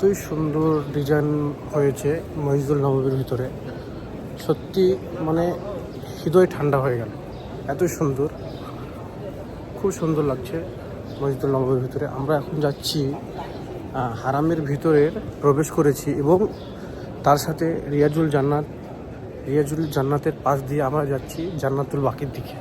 এতই সুন্দর ডিজাইন হয়েছে মহিজুল নবাবের ভিতরে। সত্যি মানে হৃদয় ঠান্ডা হয়ে গেল। এতই সুন্দর। খুব সুন্দর লাগছে মসজিদুল নবাবের ভিতরে। আমরা এখন যাচ্ছি হারামের ভিতরে প্রবেশ করেছি এবং তার সাথে রিয়াজুল জান্নাত, রিয়াজুল জান্নাতের পাশ দিয়ে আমরা যাচ্ছি জান্নাতুল বাকির দিকে।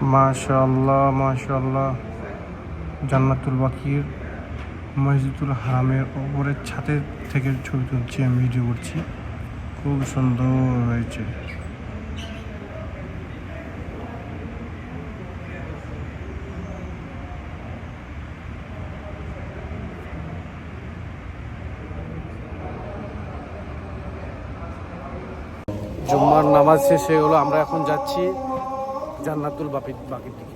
মাশাল্লাহ মাশাল্লাহ জান্নাতুল বাকির মসজিদুল হারামের ওপরের ছাদের থেকে ছবি তুলছি, আমি ভিডিও করছি। খুব সুন্দর হয়েছে। জুম্মার নামাজ শেষে হলো আমরা এখন যাচ্ছি জান্নাতুল বাপির বাকির দিকে।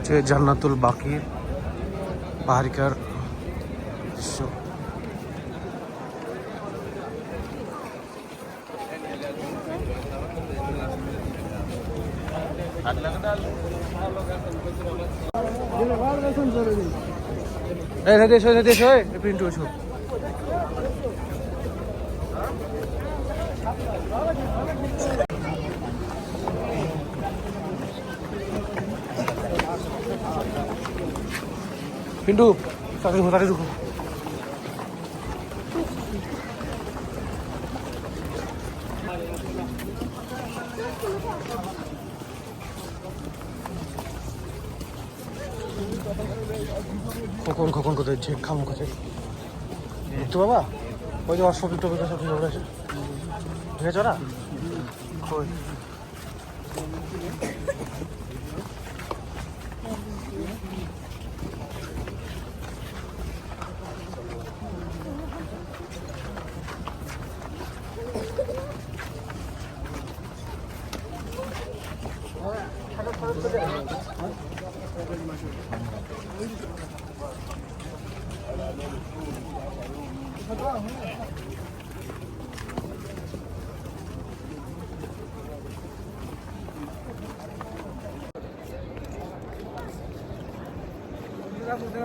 হচ্ছে জান্নাতুল বাকির পাহাড়িকার প্রিন্টু পিন্টু তাড়াতাড়ি ঢুকো তাড়াতাড়ি ঢুকো কখন কখন কোথায়? যে খাম কোথায়? তো বাবা, ওই যে সবজি টবি সবজি ধরে আছে ঠিক আছে ওরা?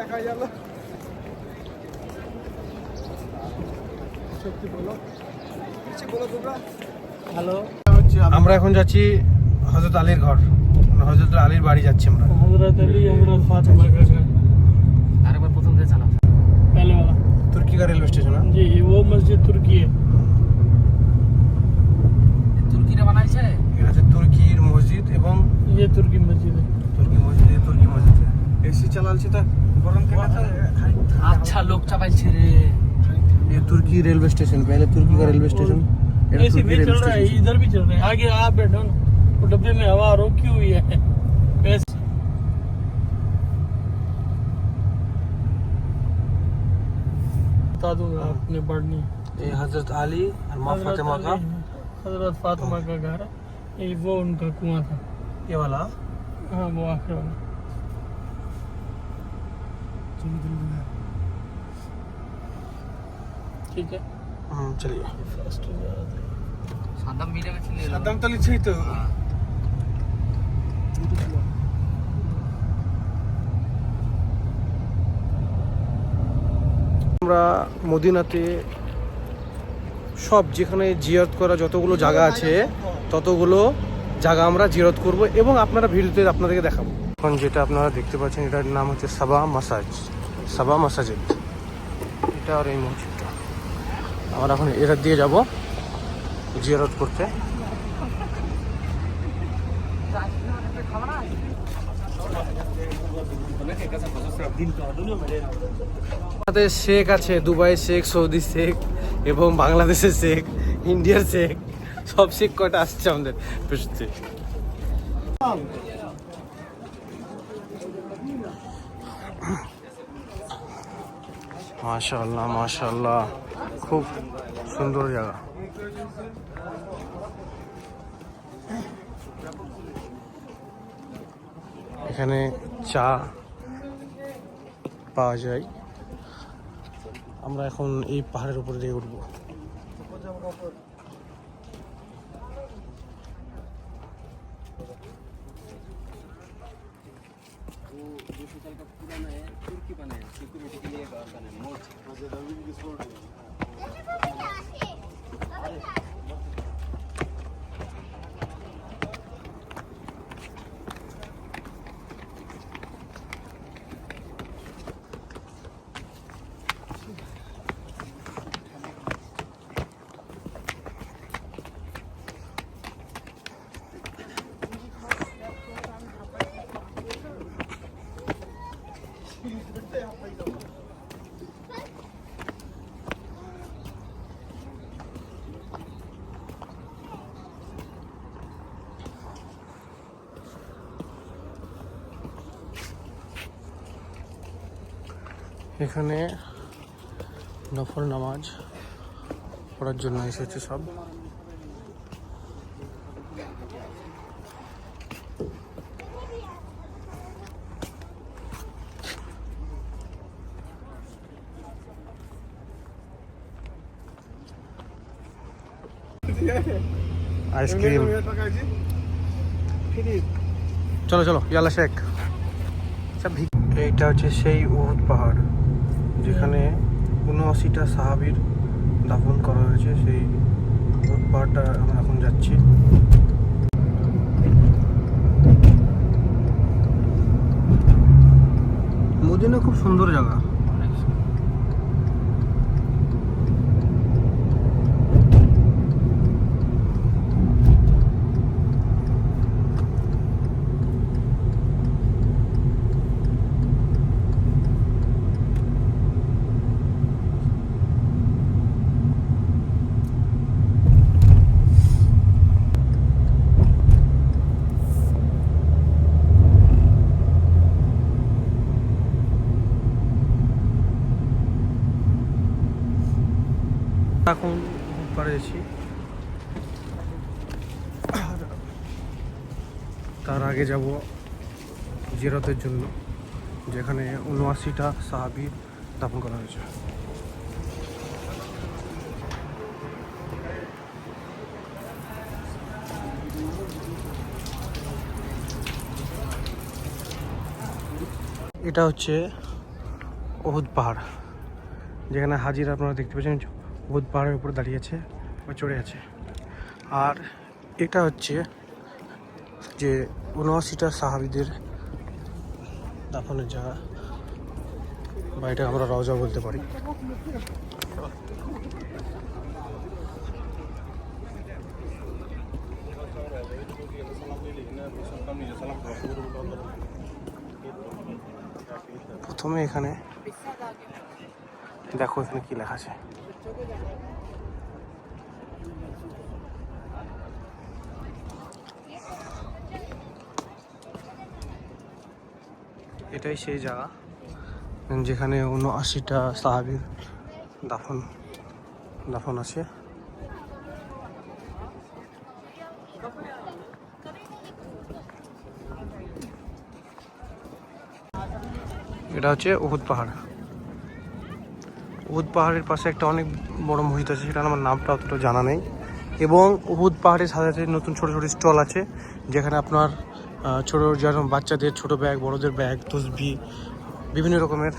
দেখা গেল সত্যি বলো বলো তোমরা হ্যালো আমরা এখন যাচ্ছি হজরত আলীর ঘর মানে হজরত আলীর বাড়ি যাচ্ছি আমরা हजरत अली हजरत फातिमा আরেকবার প্রথম থেকে চালাও पहले वाला তুর্কিকা রেলওয়ে স্টেশন जी वो मस्जिद तुर्की है এসি চালালছি তা গরম কেন আচ্ছা লোক চাপাইছে রে ये तुर्की रेलवे स्टेशन पहले तुर्की का रेलवे स्टेशन ये ऐसे तुर्की भी रेलवे चल रहा है स्टेशन इधर भी चल रहा है आगे आप बैठो ना वो डब्बे में हवा रोकी हुई है वैसे बता दूंगा आपने बढ़नी ये हजरत अली और माँ फातिमा का हजरत फातिमा का घर है ये वो उनका कुआं था ये वाला हाँ वो आखिर वाला ठीक है। हाँ चलिए। আমরা মদিনাতে সব যেখানে জিয়ারত করা যতগুলো জায়গা আছে ততগুলো জায়গা আমরা জিয়ারত করব এবং আপনারা ভিডিওতে আপনাদেরকে দেখাবো। এখন যেটা আপনারা দেখতে পাচ্ছেন এটার নাম হচ্ছে সাবা মাসাজ। সাবা মাসাজেদ। এটা আর এই মসজিদটা। আমরা এখন এটা দিয়ে যাব জিয়ারত করতে। শেখ আছে, দুবাই শেখ, সৌদি শেখ এবং বাংলাদেশের শেখ, ইন্ডিয়ার শেখ। সব শেখ কটা আসছে আমাদের? মাশাল্লাহ মাশাল্লাহ খুব সুন্দর জায়গা। এখানে চা পাওয়া যায়। আমরা এখন এই পাহাড়ের উপর দিয়ে উঠবো। साल का पुराना है तुर्की बना है सिक्योरिटी के लिए घर बना है मोच रविंद्र स्पोर्ट এখানে নফল নামাজ পড়ার জন্য এসেছে সব। আইসক্রিম চলো চলো ইয়ালা শেখ। এইটা হচ্ছে সেই উহুদ পাহাড়। যেখানে উনআশিটা সাহাবির দাফন করা হয়েছে, সেই পাহাড়টা আমরা এখন যাচ্ছি। মদিনা খুব সুন্দর জায়গা। এখন পাড়ে তার আগে যাব জিরতের জন্য, যেখানে উনআশিটা সাহাবি দাফন করা হয়েছে। এটা হচ্ছে ওহুদ পাহাড়, যেখানে হাজিরা আপনারা দেখতে পাচ্ছেন ওহুদ পাহাড়ের উপরে দাঁড়িয়েছে বা চড়ে আছে। আর এটা হচ্ছে যে উনআশিটা সাহাবিদের দাফনের জায়গা বা এটা আমরা রওজা বলতে পারি। প্রথমে এখানে দেখো এখানে কি লেখা আছে। এটাই সেই জায়গা। যেখানে উনআশিটা সাহাবির দাফন দাফন আছে। এটা হচ্ছে উহুদ পাহাড়। উহুদ পাহাড়ের পাশে একটা অনেক বড় মসজিদ আছে সেটা আমার নামটা অতটা জানা নেই। এবং উহুদ পাহাড়ের সাথে সাথে নতুন ছোট ছোট স্টল আছে, যেখানে আপনার ছোট যেরকম বাচ্চাদের, ছোট ব্যাগ, বড়দের ব্যাগ, তসবি, বিভিন্ন রকমের।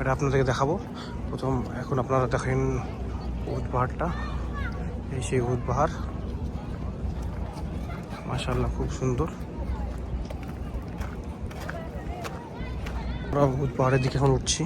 এটা আপনাদেরকে দেখাবো। প্রথম এখন আপনারা দেখেন উহুদ পাহাড়টা। এই সেই উহুদ পাহাড়। মাশাল্লাহ খুব সুন্দর। আমরা উহুদ পাহাড়ের দিকে এখন উঠছি।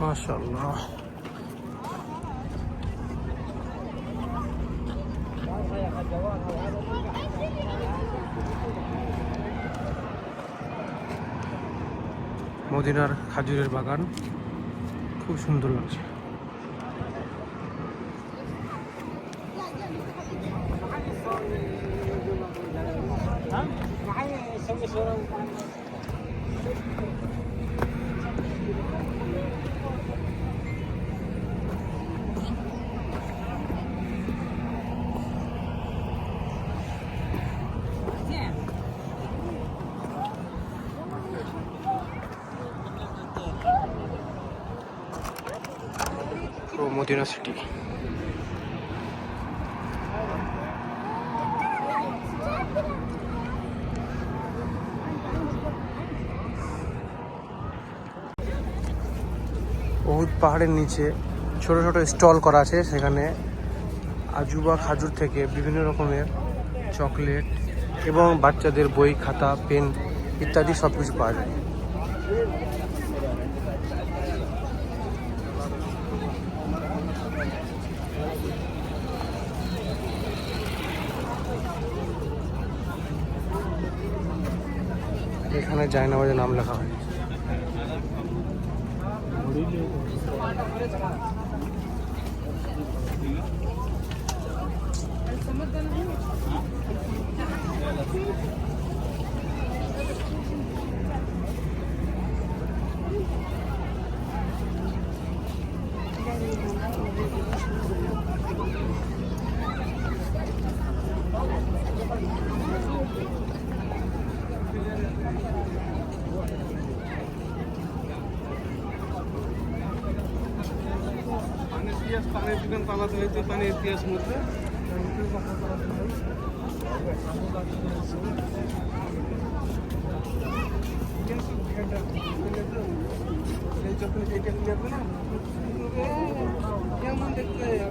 মাশাল্লাহ মদিনার খাজুরের বাগান খুব সুন্দর লাগছে পুরো মদিনা পাহাড়ের নিচে ছোট ছোট স্টল করা আছে, সেখানে আজুবা খাজুর থেকে বিভিন্ন রকমের চকলেট এবং বাচ্চাদের বই, খাতা, পেন ইত্যাদি সব কিছু পাওয়া যায়। এখানে জায়নামাজের নাম লেখা হয়। はい。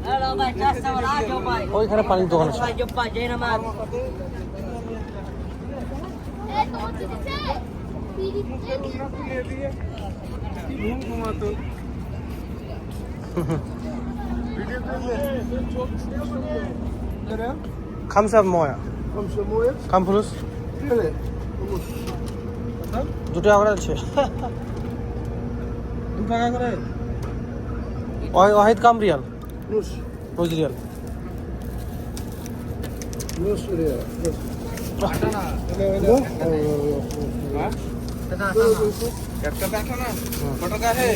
Hello, my customer. I do buy. ওইখানে পানির দোকান ঘুমাতো ভিডিও করলে খামসা ময়া خمسة موية কাম ফুলুস كذا দুটো আবার আছে دو টাকা করে ওয়াহি- ওয়াহিদ কাম রিয়াল نص রোজ রিয়াল نص ريال بس একটা দেখা না কত টাকা হে